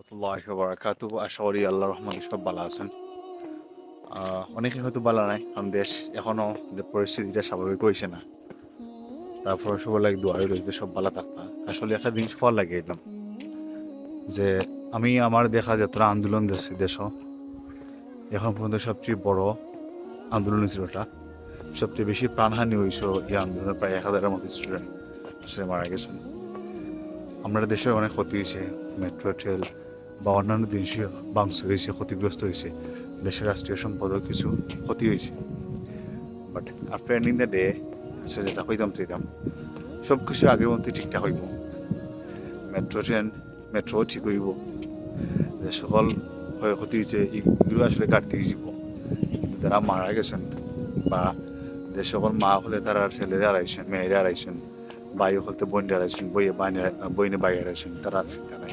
রহমতুল্লাহ বারাকাতু আশা করি আল্লাহ রহমান সব ভালো আছেন। অনেকে হয়তো ভালো নাই, কারণ দেশ এখনও যে পরিস্থিতিটা স্বাভাবিক হয়েছে না। তারপর সবাই লাগে দোয়াই রয়েছে সব ভালো থাকতা আসলে একটা জিনিস ফল লাগে এলাম যে আমি আমার দেখা যাত্রা আন্দোলন দেশ দেশ। এখন পর্যন্ত সবচেয়ে বড় আন্দোলন ছিল ওটা। সবচেয়ে বেশি প্রাণহানি হয়েছিল এই আন্দোলনে প্রায় এক হাজারের মতো স্টুডেন্ট আসলে মারা গেছেন। আমরা দেশে অনেক ক্ষতি হয়েছে মেট্রো ট্রেল বা অন্যান্য জিনিসই বাংস হয়েছে, ক্ষতিগ্রস্ত হয়েছে, দেশের রাষ্ট্রীয় সম্পদও কিছু ক্ষতি হয়েছে। But after ending the day সে যেটা হইতাম চাইতাম সব কিছু আগের মধ্যে ঠিকঠাক হইব। মেট্রো ট্রেন, মেট্রো ঠিক হইব। যে সকল ক্ষয়ক্ষতি হয়েছে এগুলো আসলে কাটতে যাব কিন্তু যারা মারা গেছেন বা যে সকল মা হলে তারা ছেলেরা হারাইছেন, মেয়েরা হারাইছেন বাই হলতে বইনে হারাইছেন, বইয়ে বাইনে বইনে বাই হারাইছেন, তারা ফিরতে নাই